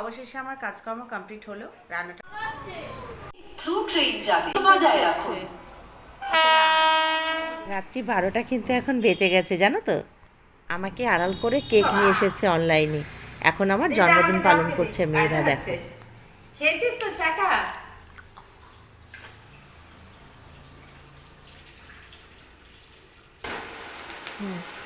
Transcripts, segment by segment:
অবশেষে আমার কাজকর্ম কমপ্লিট হলো রান্নাটা থ্রু ট্রেন যাবে বজায় রাখুন। রাত্রি বারোটা কিন্তু এখন বেঁচে গেছে জানো তো? আমাকে আড়াল করে কেক নিয়ে এসেছে অনলাইনে এখন আমার জন্মদিন পালন করছে মেয়েরা দেখো। খেয়েছিস তো চাকা? Happy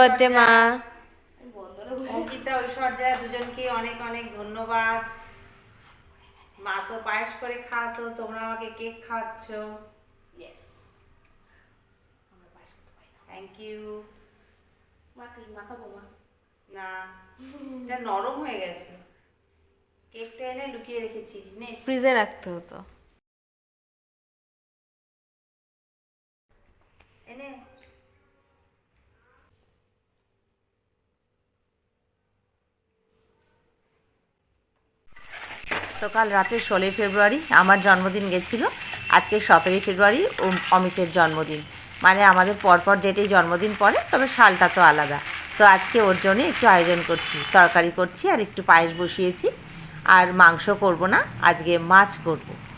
বার্থডে মা। অঙ্কিতা ঐশ্বর্যা দুজনকে অনেক অনেক ধন্যবাদ। মা তো পায়েস করে খাওয়াতো তোমরা আমাকে কেক খাওয়াচ্ছ। ইয়েস থ্যাংক ইউ মা ক্রিম মাখাবো মা। না এটা নরম হয়ে গেছে। কেকটা এনে লুকিয়ে রেখেছি নে। ফ্রিজে রাখতে হতো। এনে। তো কাল রাতে ষোলোই ফেব্রুয়ারি আমার জন্মদিন গেছিল। আজকে সতেরোই ফেব্রুয়ারি অম- অমিতের জন্মদিন। মানে আমাদের পরপর ডেটেই জন্মদিন পড়ে, তবে সালটা তো আলাদা। তো আজকে ওর জন্য একটু আয়োজন করছি। তরকারি করছি আর একটু পায়েস বসিয়েছি। আর মাংস করব না, আজকে মাছ করব।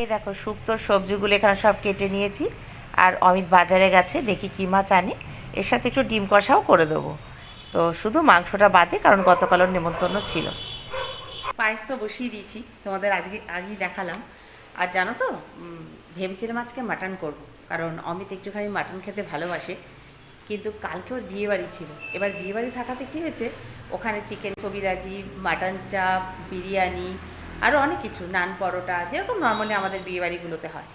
এই দেখো শুক্তোর সবজিগুলো এখানে সব কেটে নিয়েছি। আর অমিত বাজারে গেছে, দেখি কী মাছ আনে। এর সাথে একটু ডিম কষাও করে দেবো। তো শুধু মাংসটা বাদে, কারণ গতকাল ওর নেমন্তন্ন ছিল। পায়েস তো বসিয়ে দিয়েছি, তোমাদের আজকে আগেই দেখালাম। আর জানো তো ভেবেছিলাম আজকে মাটন করব। কারণ অমিত একটুখানি মাটন খেতে ভালোবাসে, কিন্তু কালকে ওর বিয়ে বাড়ি ছিল। এবার বিয়েবাড়ি থাকাতে কী হয়েছে, ওখানে চিকেন কবিরাজি, মাটন চাপ, বিরিয়ানি আরও অনেক কিছু, নান পরোটা, যেরকম নর্মালি আমাদের বিয়েবাড়িগুলোতে হয়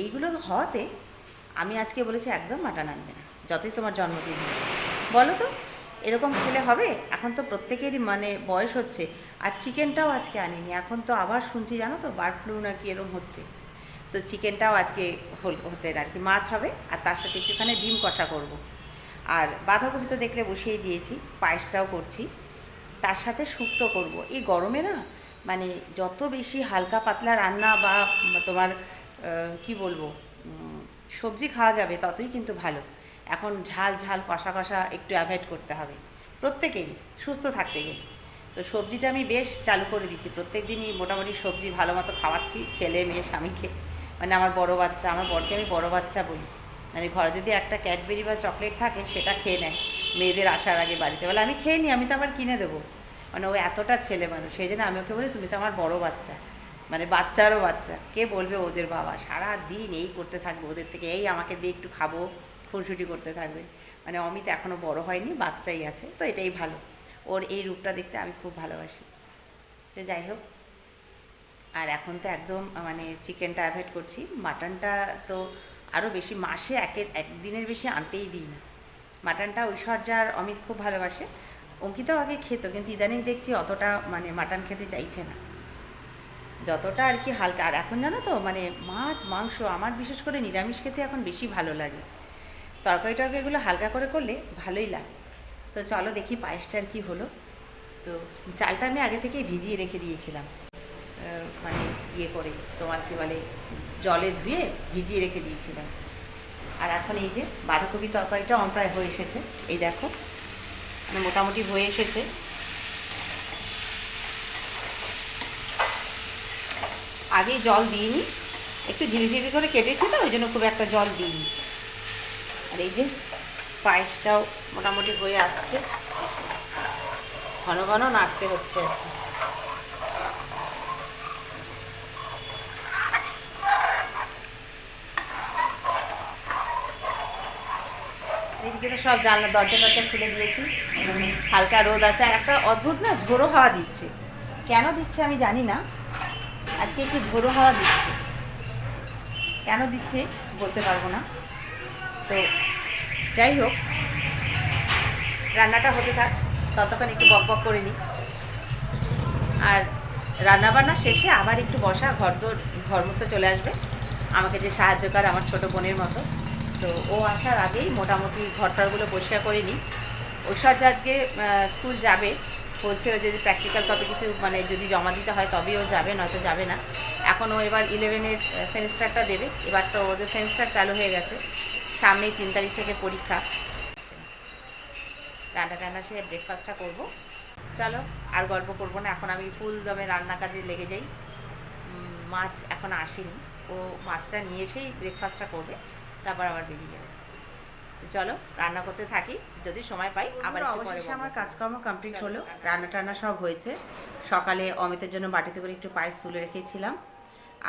এইগুলো হওয়াতে আমি আজকে বলেছি একদম মাটন আনবে না, যতই তোমার জন্মদিন। বলো তো, এরকম খেলে হবে এখন তো প্রত্যেকেরই মানে বয়স হচ্ছে, আর চিকেনটাও আজকে আনিনি, এখন তো আবার শুনছি জানো তো বার্ড ফ্লু নাকি এরকম হচ্ছে তো চিকেনটাও আজকে হচ্ছে না, আর কি মাছ হবে, আর তার সাথে একটুখানি ডিম কষা করব। আর বাঁধাকপি তো দেখলে বসিয়ে দিয়েছি, পায়েসটাও করছি, তার সাথে শুক্তো করব এই গরমে না মানে যত বেশি হালকা পাতলা রান্না বা তোমার কি বলব সবজি খাওয়া যাবে ততই কিন্তু ভালো। এখন ঝাল ঝাল কষা কষা একটু অ্যাভয়েড করতে হবে। প্রত্যেকেরই সুস্থ থাকতে গেলে। তো সবজিটা আমি বেশ চালু করে দিচ্ছি প্রত্যেক দিনই মোটামুটি সবজি ভালো মতো খাওয়াচ্ছি, ছেলে, মেয়ে, স্বামীকে। মানে আমার বড় বাচ্চা, আমার বরকে আমি বড় বাচ্চা বলি। মানে ঘরে যদি একটা ক্যাডবেরি বা চকলেট থাকে, সেটা খেয়ে নেয়। মেয়েদের আসার আগে বাড়িতে। বলে, আমি খেয়ে নিই আমি তো আবার কিনে দেবো। মানে ও এতটা ছেলে মানুষ, সেই জন্য আমি ওকে বলি, তুমি তো আমার বড় বাচ্চা। মানে বাচ্চারও বাচ্চা। কে বলবে ওদের বাবা? সারা দিন এই করতে থাকবে, ওদের থেকে এই আমাকে দিয়ে একটু খাব, খুনসুটি করতে থাকবে। মানে অমিত এখনও বড় হয়নি, বাচ্চাই আছে, তো এটাই ভালো। ওর এই রূপটা দেখতে আমি খুব ভালোবাসি। তো যাই হোক। আর এখন তো একদম মানে চিকেনটা অ্যাভয়েড করছি। মাটনটা তো আরও বেশি, মাসে একের, একদিনের বেশি আনতেই দিই না। মাটনটা ঐশ্বর্যার অমিত খুব ভালোবাসে। অঙ্কিতাও আগে খেত, কিন্তু ইদানিং দেখছি অতটা মানে মাটন খেতে চাইছে না। যতটা আর কি হালকা, আর এখন জানো তো মানে মাছ, মাংস, আমার বিশেষ করে নিরামিষ খেতে এখন বেশি ভালো লাগে। তরকারি টরকারিগুলো হালকা করে করলে ভালোই লাগে। তো চলো দেখি পায়েসটা আর কি হলো। তো চালটা আমি আগে থেকেই ভিজিয়ে রেখে দিয়েছিলাম। মানে ইয়ে করে তোমার কি বলে জলে ধুয়ে ভিজিয়ে রেখে দিয়েছিলাম। আর এখন এই যে বাঁধাকপি তরকারিটা আমার প্রায় হয়ে এসেছে। এই দেখো। মানে মোটামুটি হয়ে এসেছে। আগে জল দিইনি। একটু ঝিরিঝিরি করে কেটেছি তো, ওই জন্য খুব একটা জল দিইনি। আর এই যে পায়েসটাও মোটামুটি হয়ে আসছে। ঘন ঘন নাড়তে হচ্ছে আর। এদিকে তো সব জানলা, দরজা টরজা খুলে দিয়েছি। হালকা রোদ আছে, আর একটা অদ্ভুত না, ঝোড়ো হাওয়া দিচ্ছে। কেন দিচ্ছে আমি জানি না। আজকে একটু ঝোড়ো হাওয়া দিচ্ছে। কেন দিচ্ছে বলতে পারব না। তো যাই হোক, রান্নাটা হতে থাক, ততক্ষণ একটু বক বক করে নিই। আর রান্নাবান্না শেষে আবার একটু বসা ঘর দোর ঘর চলে আসবে। আমাকে যে সাহায্য করে আমার ছোট বোনের মতো। তো ও আসার আগেই মোটামুটি ঘরটারগুলো পরিষ্কার করে নিই। ঐশ্বর্য আজকে স্কুল যাবে। বলছিল যদি প্র্যাকটিক্যাল তবে কিছু মানে যদি জমা দিতে হয় তবেই ও যাবে, নয়তো যাবে না। এখন ও এবার ইলেভেনের সেমিস্টারটা দেবে। এবার তো ওদের সেমিস্টার চালু হয়ে গেছে। সামনেই তিন তারিখ থেকে পরীক্ষা। রান্না টান্না সেরে ব্রেকফাস্টটা করব। চলো, আর গল্প করব না। এখন আমি ফুল দমে রান্না কাজে লেগে যাই। মাছ এখন আসেনি। ও মাছটা নিয়ে এসেই ব্রেকফাস্টটা করবে। তারপর আবার বেরিয়ে যাবে। তো চলো রান্না করতে থাকি যদি সময় পাই আবার অবশেষে আমার কাজকর্ম কমপ্লিট হলো রান্না টান্না সব হয়েছে। সকালে অমিতের জন্য বাটিতে করে একটু পায়েস তুলে রেখেছিলাম।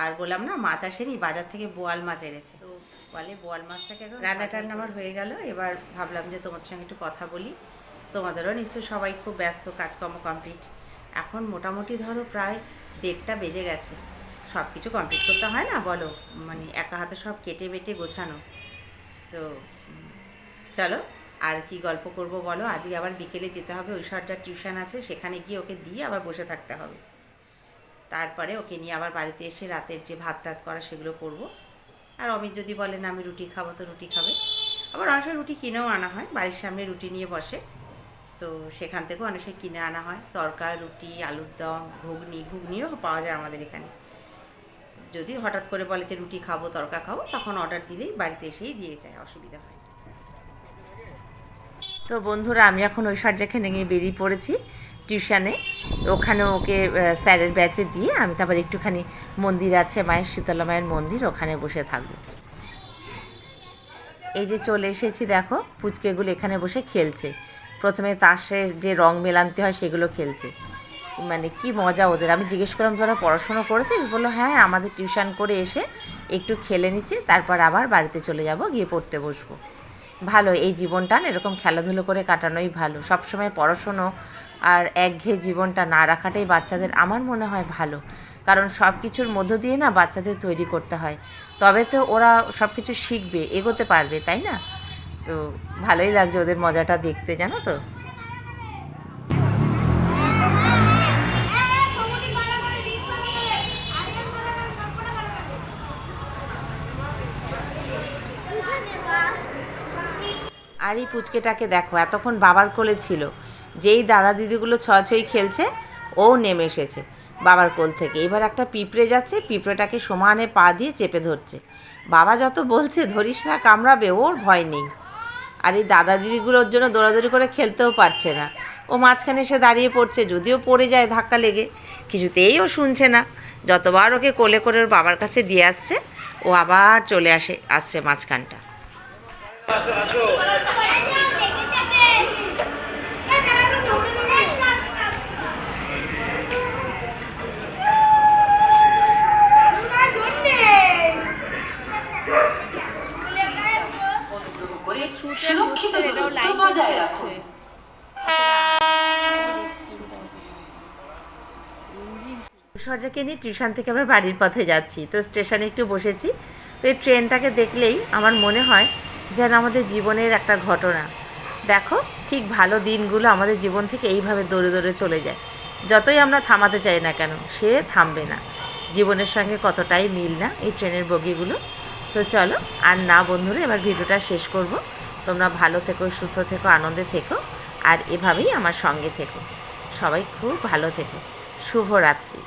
আর বললাম না মাছ আসেনি বাজার থেকে বোয়াল মাছ এনেছে। তো বলে বোয়াল মাছটাকে একদম রান্না টান্না আমার হয়ে গেল এবার ভাবলাম যে তোমাদের সঙ্গে একটু কথা বলি। তোমাদেরও নিশ্চয়ই সবাই খুব ব্যস্ত কাজকর্ম কমপ্লিট এখন মোটামুটি ধরো প্রায় দেড়টা বেজে গেছে। সব কিছু কমপ্লিট করতে হয় না? বলো। মানে একা হাতে সব কেটে বেটে গোছানো। তো চলো, আর কি গল্প করব বলো? আজকে আবার বিকেলে যেতে হবে, ঐশ্বর্যার টিউশন আছে, সেখানে গিয়ে ওকে দিয়ে আবার বসে থাকতে হবে। তারপরে ওকে নিয়ে আবার বাড়িতে এসে রাতের যে ভাত টাত করা সেগুলো করব। আর অমিত যদি বলে, না, আমি রুটি খাব, তো রুটি খাবে। আবার অনেক সময় রুটি কিনেও আনা হয়, বাড়ির সামনে রুটি নিয়ে বসে। তো সেখান থেকেও অনেক সময় কিনে আনা হয়। তরকা রুটি, আলুর দম, ঘুগনি, ঘুগনিও পাওয়া যায় আমাদের এখানে। যদি হঠাৎ করে বলে যে রুটি খাব, তরকা খাব, তখন অর্ডার দিলেই বাড়িতে এসেই দিয়ে যায়, অসুবিধা হয়। তো বন্ধুরা, আমি এখন ওই সার্জাখানে নিয়ে বেরিয়ে পড়েছি টিউশানে। তো ওখানে ওকে স্যারের ব্যাচে দিয়ে আমি তারপর একটুখানি মন্দির আছে, মায়ের শীতলা মায়ের মন্দির, ওখানে বসে থাকব। এই যে চলে এসেছি, দেখো, পুচকেগুলো এখানে বসে খেলছে। প্রথমে তাসের যে রং মেলানতে হয়, সেগুলো খেলছে। মানে কি মজা ওদের। আমি জিজ্ঞেস করলাম, তোরা পড়াশোনা করেছিস? বলল হ্যাঁ আমাদের টিউশন করে এসে একটু খেলে নিচ্ছি, তারপর আবার বাড়িতে চলে যাব, গিয়ে পড়তে বসবো। ভালো, এই জীবনটা এরকম খেলাধুলো করে কাটানোই ভালো। সবসময় পড়াশুনো আর একঘেয়ে জীবনটা না রাখাটাই বাচ্চাদের আমার মনে হয় ভালো। কারণ সব কিছুর মধ্য দিয়ে না বাচ্চাদের তৈরি করতে হয়। তবে তো ওরা সব কিছু শিখবে, এগোতে পারবে, তাই না? তো ভালোই লাগছে ওদের মজাটা দেখতে, জানো তো? আর এই পুচকেটাকে দেখো, এতক্ষণ বাবার কোলে ছিল। যেই দাদা দিদিগুলো ছয় খেলছে, ও নেমে এসেছে বাবার কোল থেকে। এবার একটা পিঁপড়ে যাচ্ছে, পিঁপড়েটাকে সমানে পা দিয়ে চেপে ধরছে। বাবা যত বলছে, ধরিস না, কামড়াবে, ওর ভয় নেই। আর এই দাদা দিদিগুলোর জন্য দৌড়াদৌড়ি করে খেলতেও পারছে না। ও মাঝখানে এসে দাঁড়িয়ে পড়ছে, যদিও পড়ে যায় ধাক্কা লেগে। কিছুতেই ও শুনছে না। যতবার ওকে কোলে করে ওর বাবার কাছে দিয়ে আসছে, ও আবার চলে আসে, আসছে মাঝখানটা অনুগ্রহ করে বজায় রাখুন সরজাকে নিয়ে টিউশন থেকে আমরা বাড়ির পথে যাচ্ছি। তো স্টেশনে একটু বসেছি। তো এই ট্রেনটাকে দেখলেই আমার মনে হয় যেন আমাদের জীবনের একটা ঘটনা। দেখো ঠিক ভালো দিনগুলো আমাদের জীবন থেকে এইভাবে দৌড়ে দৌড়ে চলে যায়। যতই আমরা থামাতে চাই না কেন সে থামবে না। জীবনের সঙ্গে কতটাই মিল না এই ট্রেনের বগিগুলো। তো চলো আর না বন্ধুরা এবার ভিডিওটা শেষ করব। তোমরা ভালো থেকো, সুস্থ থেকো, আনন্দে থেকো, আর এভাবেই আমার সঙ্গে থেকো। সবাই খুব ভালো থেকো। শুভরাত্রি।